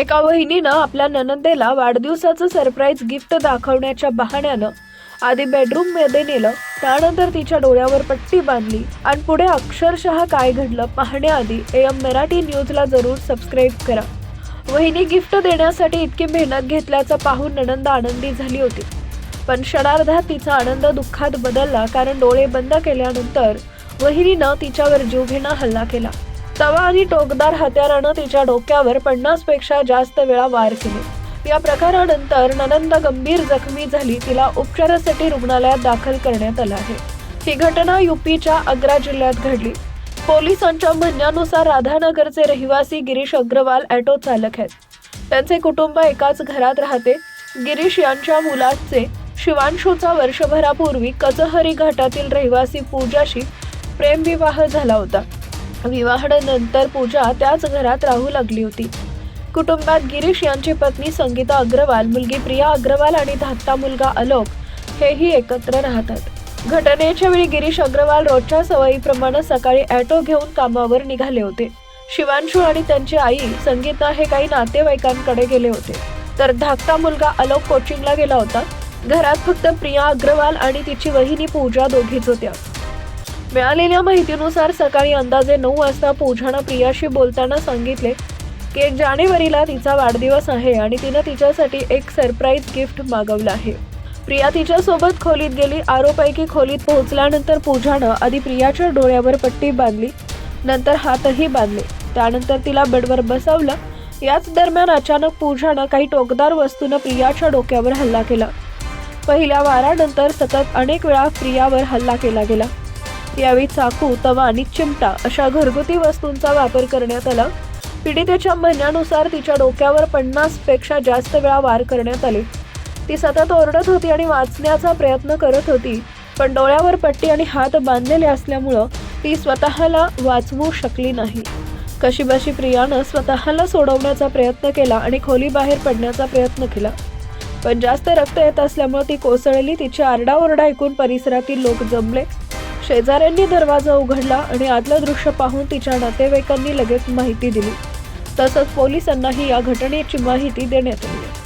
एका वहिनीनं आपल्या ननंदेला वाढदिवसाचं surprise gift दाखवण्याच्या बहाण्यानं आधी बेडरूममध्ये नेलं त्यानंतर तिच्या डोळ्यावर पट्टी बांधली आणि पुढे अक्षरशः काय घडलं पाहण्याआधी एम मराठी न्यूजला जरूर सबस्क्राईब करा. वहिनी गिफ्ट देण्यासाठी इतकी मेहनत घेतल्याचं पाहून ननंद आनंदी झाली होती. पण क्षणार्धात तिचा आनंद दुःखात बदलला कारण डोळे बंद केल्यानंतर वहिनीनं तिच्यावर जीवघेणा हल्ला केला. तवा आणि टोकदार हत्यारानं तिच्या डोक्यावर पन्नासपेक्षा जास्त वेळा वार केले. या प्रकारानंतर ननंद गंभीर जखमी झाली. तिला उपचारासाठी रुग्णालयात दाखल करण्यात आलं आहे. ही घटना युपीच्या आग्रा जिल्ह्यात घडली. पोलिसांच्या म्हणण्यानुसार राधानगरचे रहिवासी गिरीश अग्रवाल ऑटो चालक आहेत. त्यांचे कुटुंब एकाच घरात राहते. गिरीश यांच्या मुलाचे शिवांशूचा वर्षभरापूर्वी कचहरी घाटातील रहिवासी पूजाशी प्रेमविवाह झाला होता. विवाहानंतर पूजा त्याच घरात राहू लागली होती. कुटुंबात गिरीश यांची पत्नी संगीता अग्रवाल मुलगी प्रिया अग्रवाल आणि धाकटा मुलगा अलोक हेही एकत्र राहतात. घटनेच्या वेळी गिरीश अग्रवाल रोजच्या सवयीप्रमाणे सकाळी ॲटो घेऊन कामावर निघाले होते. शिवांशू आणि त्यांची आई संगीता हे काही नातेवाईकांकडे गेले होते. तर धाकटा मुलगा अलोक कोचिंगला गेला होता. घरात फक्त प्रिया अग्रवाल आणि तिची वहिनी पूजा दोघीच होत्या. मिळालेल्या माहितीनुसार सकाळी अंदाजे नऊ वाजता पूजानं प्रियाशी बोलताना सांगितले की एक जानेवारीला तिचा वाढदिवस आहे आणि तिनं तिच्यासाठी एक सरप्राईज गिफ्ट मागवलं आहे. प्रिया तिच्यासोबत खोलीत गेली आरोपैकी खोलीत पोहोचल्यानंतर पूजानं आधी प्रियाच्या डोळ्यावर पट्टी बांधली नंतर हातही बांधले. त्यानंतर तिला बेडवर बसवलं. याच दरम्यान अचानक पूजानं काही टोकदार वस्तूनं प्रियाच्या डोक्यावर हल्ला केला. पहिल्या वारानंतर सतत अनेक वेळा प्रियावर हल्ला केला गेला. यावेळी चाकू तवा आणि चिमटा अशा घरगुती वस्तूंचा वापर करण्यात आला. पीडितेच्या म्हणण्यानुसार तिच्या डोक्यावर पन्नासपेक्षा जास्त वेळा वार करण्यात आले. ती सतत ओरडत होती आणि वाचण्याचा प्रयत्न करत होती पण डोळ्यावर पट्टी आणि हात बांधलेले असल्यामुळं ती स्वतःला वाचवू शकली नाही. कशीबशी प्रियानं स्वतःला सोडवण्याचा प्रयत्न केला आणि खोलीबाहेर पडण्याचा प्रयत्न केला. पण जास्त रक्त येत असल्यामुळे ती कोसळली तिची आरडाओरडा ऐकून परिसरातील लोक जमले. शेजाऱ्यांनी दरवाजा उघडला आणि आदलं दृश्य पाहून तिच्या नातेवाईकांनी लगेच माहिती दिली. तसंच पोलिसांनाही या घटनेची माहिती देण्यात आली.